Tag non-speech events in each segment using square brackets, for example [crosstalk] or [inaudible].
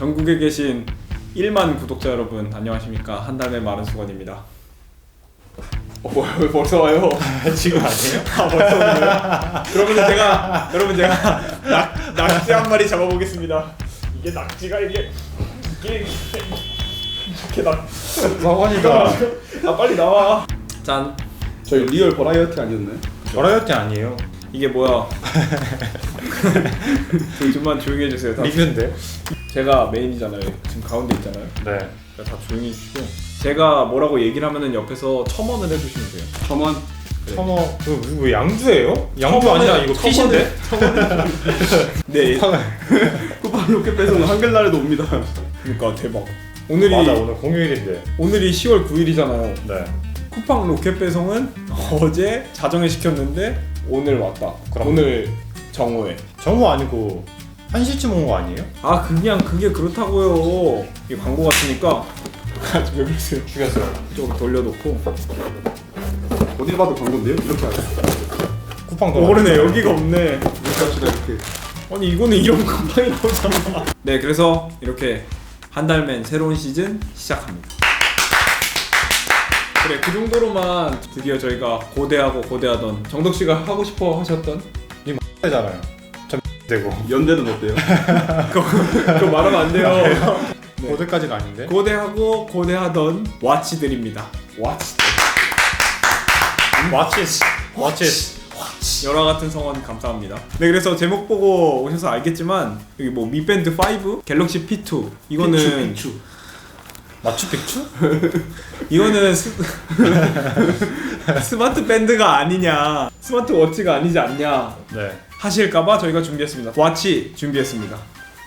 전국에 계신 1만 구독자 여러분 안녕하십니까 한 달의 마른 수건입니다. 어 뭐야 왜 벌써 와요? [laughs] 지금 아니에요? 아 벌써 오네요. 그러면 제가 여러분 제가 낙, 낙지 한 마리 잡아보겠습니다. 이게 낙지가 이게 이게 이렇게 낙. 서건이가 아 빨리 나와. 짠. 저희 리얼 버라이어티 아니었나요? 버라이어티 아니에요. 이게 뭐야? [laughs] 좀만 조용히 해주세요. 다. 리뷰인데? 제가 메인이잖아요. 지금 가운데 있잖아요. 네. 그러니까 다 조용히 해주시고 제가 뭐라고 얘기를 하면은 옆에서 첨언을 해주시면 돼요. 첨언 청어 그 무슨 뭐 양주예요? 양주 아니라 이거 핏인데? [laughs] 네. 쿠팡 로켓 배송은 한글날에도 옵니다. 그러니까 대박. 오늘이 맞아 오늘 공휴일인데. 오늘이 10월 9일이잖아요. 네. 쿠팡 로켓 배송은 어제 자정에 시켰는데 오늘 왔다. 그럼. 오늘 정오에. 정우 아니고 1시쯤 온 거 아니에요? 아 그냥 그게 그렇다고요. 이게 광고 같으니까 아직 왜 그러세요? 죽였어요. 좀 돌려놓고. 어디 봐도 광고인데요? 이렇게 하죠. 쿠팡 도 모르네 여기가 없네. 이렇게 합시다 이렇게. 아니 이거는 이런 쿠팡이 나오잖아. 네 그래서 이렇게 한 달맨 새로운 시즌 시작합니다. 그래 그 정도로만 드디어 저희가 고대하고 고대하던 정덕 씨가 하고 싶어 하셨던 되잖아요. 전 되고 연대는 어때요? [laughs] 그거 말하면 안 돼요. 네. 고대까지는 아닌데. 고대하고 고대하던 와치들입니다. 와치들. 와치스. 와치스. 열화 같은 성원 감사합니다. 네 그래서 제목 보고 오셔서 알겠지만 여기 뭐 미밴드 5, 갤럭시 P2 이거는 피추, 피추. 마추픽추? 이거는 스... [laughs] 스마트 밴드가 아니냐 스마트 워치가 아니지 않냐 네. 하실까봐 저희가 준비했습니다. 와치 준비했습니다.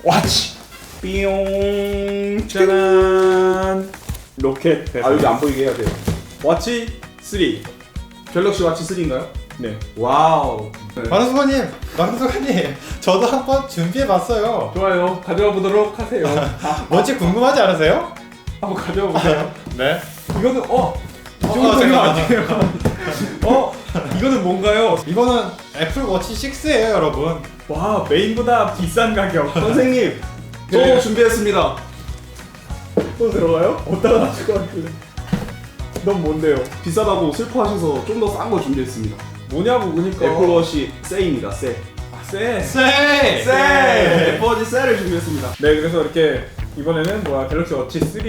와치 삐용 짜란 로켓 아 여기 안 보이게 해야 돼요. 와치 3 갤럭시 와치 3인가요? 네. 와우. 네. 마르수건님, 마르수건님, 저도 한번 준비해봤어요. 좋아요. 가져와 보도록 하세요. [laughs] 뭔지 궁금하지 않으세요? 한번 가져와 보세요. [laughs] 네. 이거는 어. 이 어, 정도면 잠깐만. 아니에요. 어? 이거는 뭔가요? 이거는 애플 워치 6예요, 여러분. 와 메인보다 비싼 가격. [laughs] 선생님 또 네. 준비했습니다. 또 들어가요? 어디다가 놨을 것 같길래. 넌 뭔데요? 비싸다고 슬퍼하셔서 좀 더 싼 거 준비했습니다. 뭐냐고 그니까. 애플워치 세입니다. 세. 아, 쎄. 세! 세. 애플워치 세를 준비했습니다. 네 그래서 이렇게 이번에는 뭐야 갤럭시 워치 3,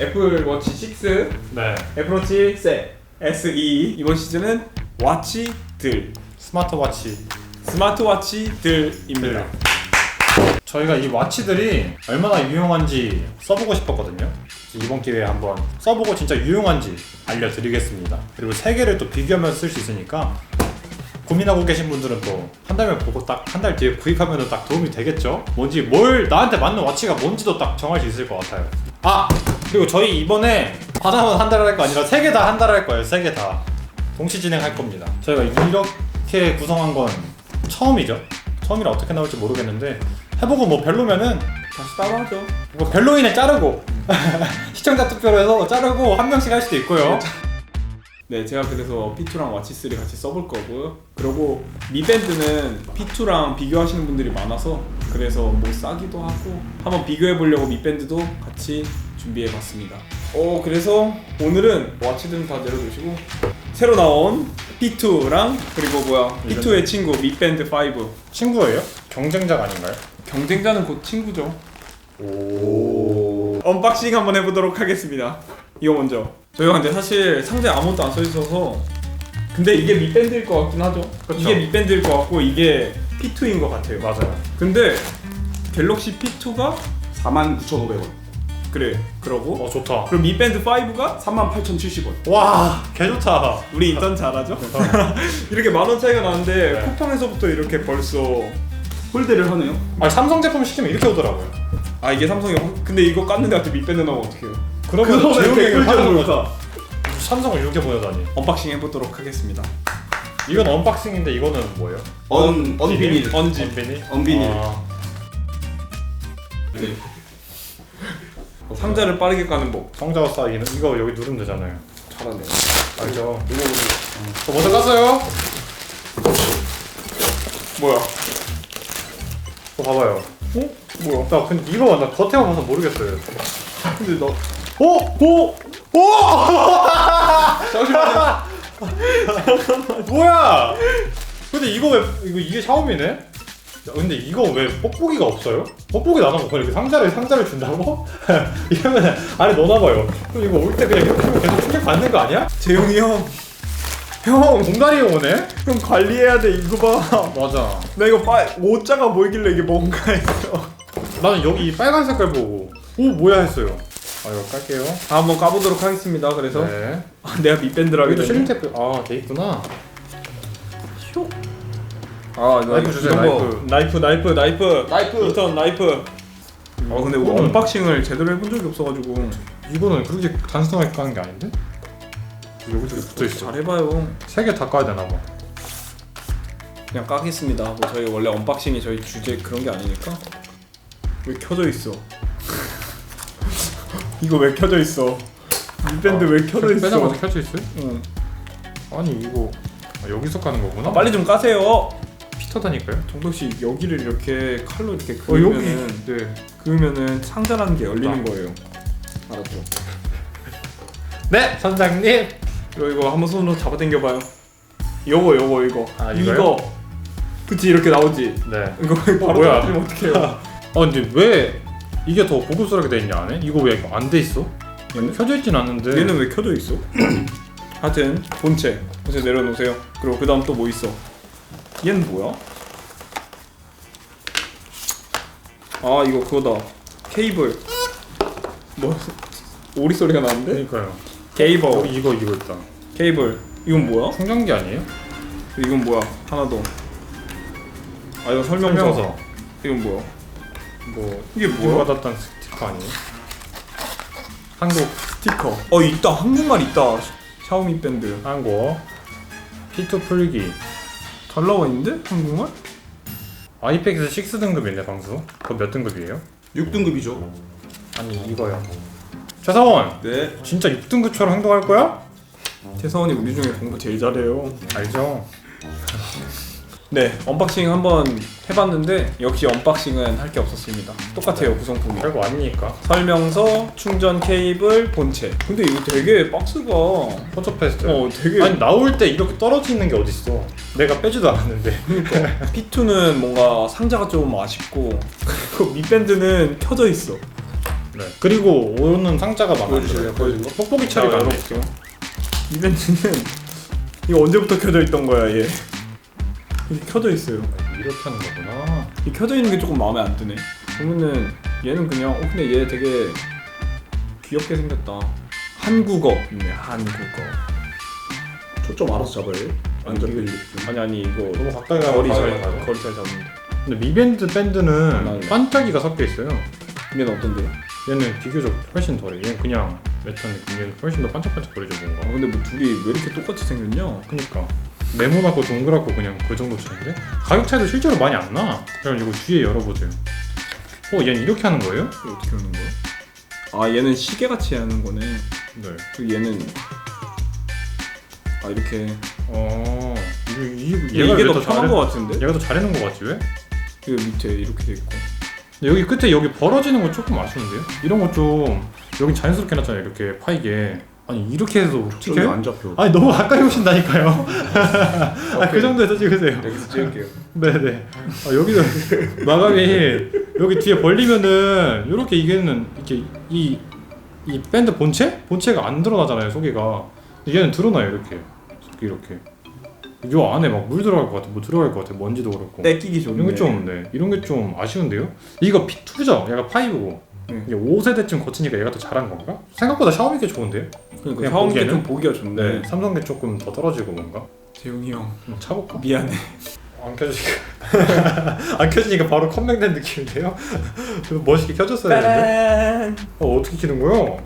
애플 워치 6, 네. 애플 워치 세, SE 이번 시즌은 와치들 스마트워치. 스마트워치들입니다. 저희가 이 와치들이 얼마나 유용한지 써보고 싶었거든요. 이번 기회에 한번 써보고 진짜 유용한지 알려드리겠습니다. 그리고 세 개를 또 비교하면서 쓸 수 있으니까 고민하고 계신 분들은 또 한 달면 보고 딱 한 달 뒤에 구입하면 딱 도움이 되겠죠? 뭔지 뭘 나한테 맞는 와치가 뭔지도 딱 정할 수 있을 것 같아요. 아 그리고 저희 이번에 하나만 한 달 할 거 아니라 세 개 다 한 달 할 거예요. 세 개 다 동시 진행할 겁니다. 저희가 이렇게 구성한 건 처음이죠. 처음이라 어떻게 나올지 모르겠는데 해보고 뭐 별로면은 다시 따라하죠. 뭐 별로인에 자르고 [laughs] 시청자 투표로 해서 자르고 한 명씩 할 수도 있고요. 네, 제가 그래서 P2랑 와치 3 같이 써볼 거고요. 그리고 미밴드는 P2랑 비교하시는 분들이 많아서 그래서 뭐 싸기도 하고 한번 비교해 보려고 미밴드도 같이 준비해 봤습니다. 어, 그래서 오늘은 와치들은 다 내려두시고 새로 나온 P2랑 그리고 뭐야 P2의 친구 미밴드 5 친구예요? 경쟁자가 아닌가요? 경쟁자는 곧 친구죠. 오. 언박싱 한번 해보도록 하겠습니다. 이거 먼저. 저희가 근데 사실 상자에 아무것도 안 써있어서 근데 이게 밑밴드일 것 같긴 하죠. 그쵸. 이게 밑밴드일 것 같고 이게 P2인 것 같아요. 맞아요. 근데 갤럭시 P2가 49,500원. 그래 그러고 어 좋다. 그럼 밑밴드 5가 38,070원. 와 개 좋다. 우리 인턴 잘하죠? [laughs] 이렇게 만 원 차이가 나는데 네. 쿠팡에서부터 이렇게 벌써 홀대를 하네요. 아 삼성 제품 시키면 이렇게 오더라고요. 아 이게 삼성이 확- 근데 이거 깠는데 갑자기 밑밴드 나오면 어떡해요? 그러면 댓글 좀 거죠. 삼성을 이렇게 보여다니. 언박싱 해보도록 하겠습니다. 이건 언박싱인데 이거는 뭐예요? 언 언비닐. 언지. 언비닐. 언비닐. 아, 네. 상자를 빠르게 까는 법. 상자가 쌓이기는 이거 여기 누르면 되잖아요. 잘하네. 알죠? 이거 저 먼저 깠어요. 뭐야? 어, 봐봐요. 어? 뭐야? 나 근데 이거 나 겉에만 봐서 모르겠어요. 근데 나 어? 오! 오! 잠시만요. [laughs] 뭐야? 근데 이거 왜 이거 이게 샤오미네? 야, 근데 이거 왜 뽁뽁이가 없어요? 뽁뽁이 나눠 고 이렇게 상자를 상자를 준다고? [laughs] 이러면 안에 넣어놔봐요. 그럼 이거 올 때 그냥 이렇게 하면 계속 충격 받는 거 아니야? 재용이 형. 형, 공다리 오네? 형 관리해야 돼. 이거 봐. 맞아. 나 이거 빠 오자가 보이길래 이게 뭔가 했어. 나는 여기 이 빨간 색깔 보고 오 뭐야 했어요. 아 이거 깔게요. 아, 한번 까보도록 하겠습니다. 그래서 네. 아, 내가 밑밴드를 하게 여기도 되네. 실링 테이프 아돼 있구나. 아, 이거 나이프 주세요, 이런 거. 나이프, 나이프, 나이프. 나이프. 인턴 나이프. 아, 근데 이거는- 언박싱을 제대로 해본 적이 없어가지고 이거는 그렇게 단순하게 까는 게 아닌데? 여기도 붙어 있어. 잘 해봐요. 세 개 다 까야 되나 봐. 그냥 까겠습니다. 뭐 저희 원래 언박싱이 저희 주제 그런 게 아니니까. 왜 켜져 있어? 이거 왜 켜져 있어? 밑밴드 왜 켜져 있어? 빼자마자 켜져 있어요? 응. 아니 이거 아, 여기서 까는 거구나. 아, 빨리 좀 까세요. 피터다니까요. 정덕 씨 여기를 이렇게 칼로 이렇게 어 여기 그으면은 네. 그으면은 상자라는 게 열리는 아. 거예요. 알았죠? [laughs] 네 선장님. 이거 이거 한번 손으로 잡아당겨봐요. 요거 요거 이거. 아, 이거요? 이거. 그치 이렇게 나오지. 네. 이거 바로 뭐야? 떨어뜨리면 어떡해요? [laughs] 아 근데 왜 이게 더 고급스럽게 돼 있냐 안에? 이거 왜 안 돼 있어? 얘는? 켜져 있진 않는데. 얘는 왜 켜져 있어? [clears throat] 하여튼 본체 본체 내려놓으세요. 그리고 그 다음 또 뭐 있어? 얘는 뭐야? 아 이거 그거다. 케이블. 뭐 [laughs] 오리 소리가 나는데? 그러니까요. 케이블. 여기 이거 이거 있다. 케이블. 이건 뭐야? 충전기 아니에요? 이건 뭐야? 하나 더. 아 이거 설명서. 설명서. 이건 뭐야? 뭐 이게 뭐야? 받았던 스티커 아니에요? 한국 스티커. 어 있다. 한국말 있다. 샤오미 밴드. 한국 P2 풀기 잘 나와 있는데? 한국말? 아이팩스 6 등급인데 방수. 그거 몇 등급이에요? 6등급이죠. 아니 이거요. 최사원 네. 진짜 6등급처럼 행동할 거야? 태서원이 우리 중에 공부 제일 잘해요. 알죠. 네, 언박싱 한번 해봤는데 역시 언박싱은 할 게 없었습니다. 똑같아요 구성품이. 별거 아니니까. 설명서, 충전 케이블, 본체. 근데 이거 되게 박스가 어 페스트. 되게 아니 나올 때 이렇게 떨어져 있는 게 어딨어? 내가 빼지도 않았는데. 그러니까 [laughs] P2는 뭔가 상자가 좀 아쉽고 그리고 밑밴드는 켜져 있어. 네. 그리고 오는 상자가 많아요. 보여주실래요? 보여주는 거? 뽁뽁이 처리가 안 돼. 열어볼게요. 밑밴드는 이거 언제부터 켜져 있던 거야 얘. 이게 켜져 있어요. 이렇게 하는 거구나. 이 켜져 있는 게 조금 마음에 안 드네. 그러면은 얘는 그냥 어 근데 얘 되게 귀엽게 생겼다. 한국어 있네 한국어. 초점 알아서 잡아요. 완전 이거-. 아니 아니 이거 너무 가까이 가면 거리 잘 가요. 거리 잘 잡는데. 근데 미밴드 밴드는 맞아요. 반짝이가 섞여 있어요. 얘는 어떤데요? 얘는 비교적 훨씬 덜해. 얘는 그냥 느낌. 얘는 훨씬 더 반짝반짝거리죠 아 뭔가. 근데 뭐 둘이 왜 이렇게 똑같이 생겼냐? 그니까 네모나고 동그랗고 그냥 그 정도 차인데 가격 차이도 실제로 많이 안 나. 그럼 이거 뒤에 열어보세요. 어, 얘는 이렇게 하는 거예요? 이거 어떻게 하는 거야? 아 얘는 시계 같이 하는 거네. 네. 그리고 얘는 아 이렇게 어, 이, 얘 얘가 이게 왜더 편한 잘해? 거 같은데? 얘가 더 잘해놓은 거 같지 왜? 이거 밑에 이렇게 돼 있고. 근데 여기 끝에 여기 벌어지는 거 조금 아쉬운데요? 이런 거 좀 여기 자연스럽게 해놨잖아요 이렇게 파이게 아니 이렇게 해서 찍혀요? 안 잡혀. 아니 너무 가까이 오신다니까요 [laughs] 아, 그 정도에서 찍으세요 여기서 찍을게요. 네네 아, 여기도 마감이 여기 뒤에 벌리면은 이렇게 이게는 이렇게 이, 이 밴드 본체? 본체가 안 드러나잖아요 속에가 얘는 드러나요 이렇게 이렇게 요 안에 막 물 들어갈 것 같아 뭐 들어갈 것 같아 먼지도 그렇고 떼끼기 좋네. 이런 게 좀, 네. 이런 게 좀 아쉬운데요? 이거 P2죠? 얘가 5고. 응. 이게 5세대쯤 거치니까 얘가 더 잘한 건가? 생각보다 샤오미 게 좋은데요? 그러니까 그냥 샤오미 게 보기에는? 좀 보기가 좋네. 네. 삼성 게 조금 더 떨어지고 뭔가? 재용이 형 한번 차볼까? 미안해. 안 켜지니까. [laughs] 안 켜지니까 바로 컴맹된 느낌인데요? 좀 [laughs] 멋있게 켜졌어야 되는데? 어, 어떻게 키는 거요?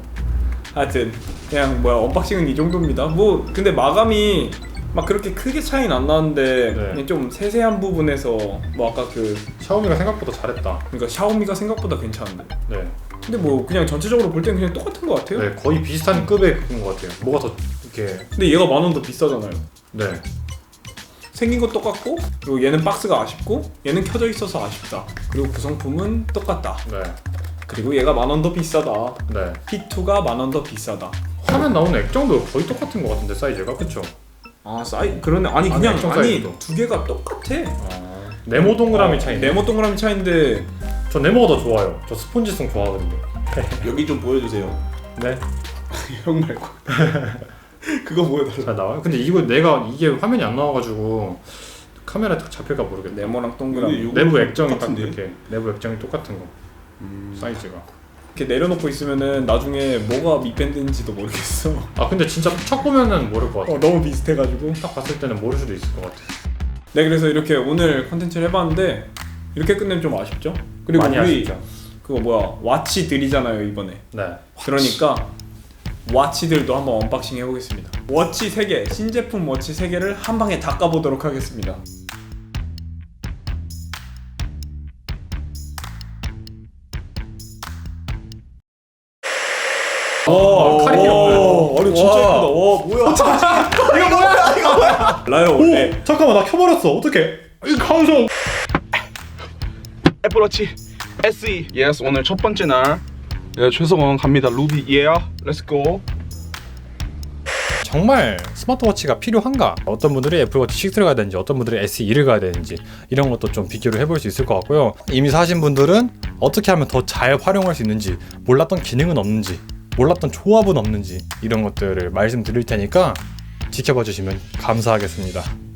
하여튼 그냥 뭐야 언박싱은 이 정도입니다. 뭐 근데 마감이 막 그렇게 크게 차이는 안 나는데 네. 그냥 좀 세세한 부분에서 뭐 아까 그 샤오미가 생각보다 잘했다. 그러니까 샤오미가 생각보다 괜찮은데. 네. 근데 뭐 그냥 전체적으로 볼땐 그냥 똑같은 것 같아요. 네, 거의 비슷한 급의 그런 것 같아요. 뭐가 더 이렇게. 근데 얘가 만 원 더 비싸잖아요. 네. 생긴 거 똑같고 그리고 얘는 박스가 아쉽고 얘는 켜져 있어서 아쉽다. 그리고 구성품은 똑같다. 네. 그리고 얘가 만 원 더 비싸다. 네. P2가 만 원 더 비싸다. 화면 나오는 액정도 거의 똑같은 것 같은데 사이즈가 그쵸? 아 사이 그러네 아니 그냥 액정 아니 사이즈도. 두 개가 똑같아. 아, 네모 동그라미 차이네. 네모 동그라미 차인데 저 네모가 더 좋아요. 저 스폰지성 좋아하거든요. [laughs] 여기 좀 보여주세요. 네. [laughs] 형 말고. [laughs] 그거 보여달라. 잘 나와요. 근데 이거 내가 이게 화면이 안 나와가지고 카메라 딱 잡힐까 모르겠네. 네모랑 근데 동그라미 요거 내부 좀 액정이 딱 똑같은데? 이렇게 내부 액정이 똑같은 거 음. 사이즈가. 이렇게 내려놓고 있으면은 나중에 뭐가 밑밴드인지도 모르겠어. 아 근데 진짜 척 보면은 모를 것 같아. 어, 너무 비슷해가지고. 딱 봤을 때는 모를 수도 있을 것 같아. 네 그래서 이렇게 오늘 컨텐츠를 해봤는데 이렇게 끝내면 좀 아쉽죠? 그리고 많이 우리 아쉽죠. 그거 뭐야 와치 들이잖아요 이번에. 네. 그러니까 와치들도 한번 언박싱 해보겠습니다. 워치 3개, 신제품 워치 3개를 한 방에 다 까보도록 하겠습니다. 와, 칼이 없네. 아니 진짜 예쁘다. 와, 뭐야? [laughs] 이거 뭐야? 이거 뭐야? 라요 원래 잠깐만 나 켜버렸어. 어떡해? 이 감성. 애플워치 SE. 예스 오늘 첫 번째 날. 예, 최성원 갑니다. 루비 예. 렛츠고. 정말 스마트워치가 필요한가? 어떤 분들이 애플워치 6를 가야 되는지 어떤 분들이 SE를 가야 되는지 이런 것도 좀 비교를 해볼 수 있을 것 같고요 이미 사신 분들은 어떻게 하면 더 잘 활용할 수 있는지 몰랐던 기능은 없는지 몰랐던 조합은 없는지 이런 것들을 말씀드릴 테니까 지켜봐 주시면 감사하겠습니다